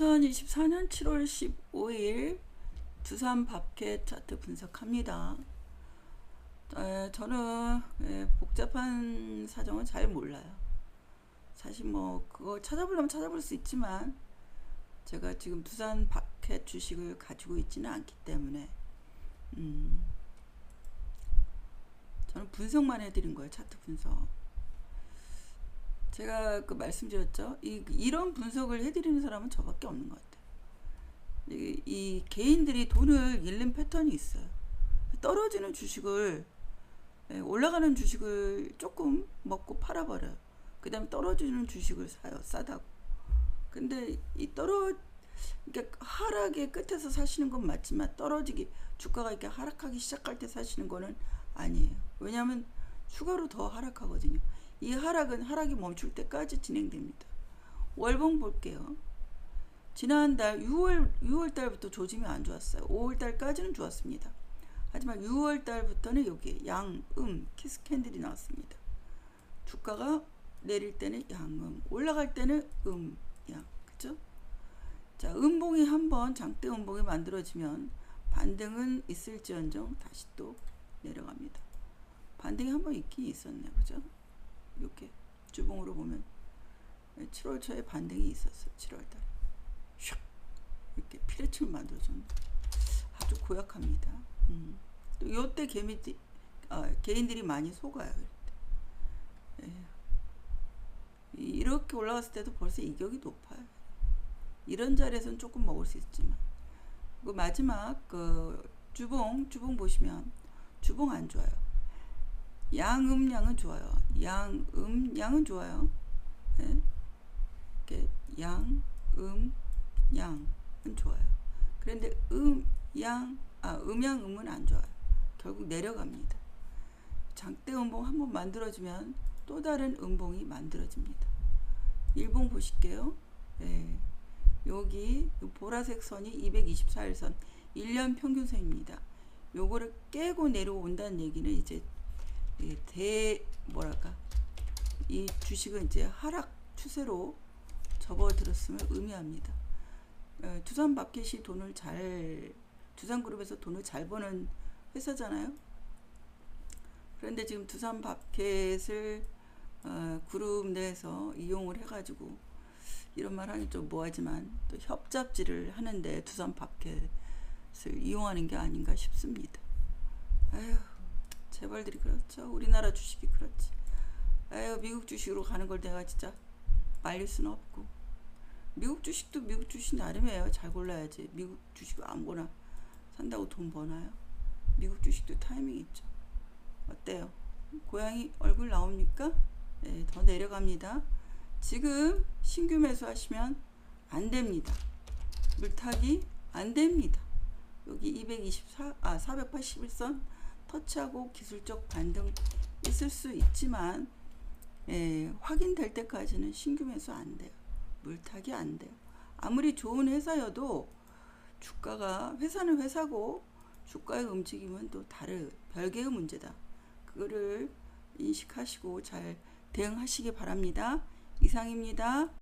2024년 7월 15일 두산 밥켓 차트 분석합니다. 에, 저는 에, 복잡한 사정은 잘 몰라요. 사실 뭐 그거 찾아보려면 찾아볼 수 있지만 제가 지금 두산 밥켓 주식을 가지고 있지는 않기 때문에 음, 저는 분석만 해드린 거예요. 차트 분석. 제가 그 말씀드렸죠. 이, 이런 분석을 해드리는 사람은 저밖에 없는 것 같아요. 이, 이 개인들이 돈을 잃는 패턴이 있어요. 떨어지는 주식을 예, 올라가는 주식을 조금 먹고 팔아버려요. 그 다음에 떨어지는 주식을 사요. 싸다고. 근데 이 떨어 그러니까 하락의 끝에서 사시는 건 맞지만 떨어지기 주가가 이렇게 하락하기 시작할 때 사시는 거는 아니에요. 왜냐하면 추가로 더 하락하거든요. 이 하락은 하락이 멈출 때까지 진행됩니다. 월봉 볼게요. 지난달 6월 6월 달부터 조짐이 안 좋았어요. 5월 달까지는 좋았습니다. 하지만 6월 달부터는 여기 양, 음, 키스 캔들이 나왔습니다. 주가가 내릴 때는 양, 음, 올라갈 때는 음, 양, 그죠? 자, 음봉이 한번 장대 음봉이 만들어지면 반등은 있을지언정 다시 또 내려갑니다. 반등이 한번 있긴 있었네, 그죠? 이렇게 주봉으로 보면 7월 초에 반등이 있었어요. 7월 달에. 슉 이렇게 피레침을 만들어줍니다. 아주 고약합니다. 음. 또 요때 개미들 아, 개인들이 많이 속아요. 예. 이렇게 올라갔을 때도 벌써 이격이 높아요. 이런 자리에서는 조금 먹을 수 있지만 그 마지막 그 주봉 주봉 보시면 주봉 안 좋아요. 양음 양은 좋아요. 양음 양은 좋아요. 네. 이렇게 양음 양은 좋아요. 그런데 음양 아 음양 음은 안 좋아요. 결국 내려갑니다. 장대 음봉 한번 만들어주면 또 다른 음봉이 만들어집니다. 일봉 보실게요. 네. 여기 보라색 선이 224일선 1년 평균선입니다. 요거를 깨고 내려온다는 얘기는 이제 대 뭐랄까 이 주식은 이제 하락 추세로 접어들었음을 의미합니다. 어, 두산 마켓이 돈을 잘 두산그룹에서 돈을 잘 버는 회사잖아요. 그런데 지금 두산 마켓을 어, 그룹 내에서 이용을 해가지고 이런 말 하기 좀 뭐하지만 또 협잡지를 하는데 두산 마켓을 이용하는 게 아닌가 싶습니다. 아휴 재벌들이 그렇죠. 우리나라 주식이 그렇지. 아유 미국 주식으로 가는 걸 내가 진짜 말릴 수는 없고 미국 주식도 미국 주식 나름이에요. 잘 골라야지. 미국 주식 아무거나 산다고 돈 버나요? 미국 주식도 타이밍 있죠. 어때요? 고양이 얼굴 나옵니까? 네, 더 내려갑니다. 지금 신규 매수하시면 안 됩니다. 물타기 안 됩니다. 여기 224, 아, 481선 터치하고 기술적 반등 있을 수 있지만 예, 확인될 때까지는 신규 매수 안 돼요. 물타기 안 돼요. 아무리 좋은 회사여도 주가가 회사는 회사고 주가의 움직임은 또 다른 별개의 문제다. 그거를 인식하시고 잘 대응하시기 바랍니다. 이상입니다.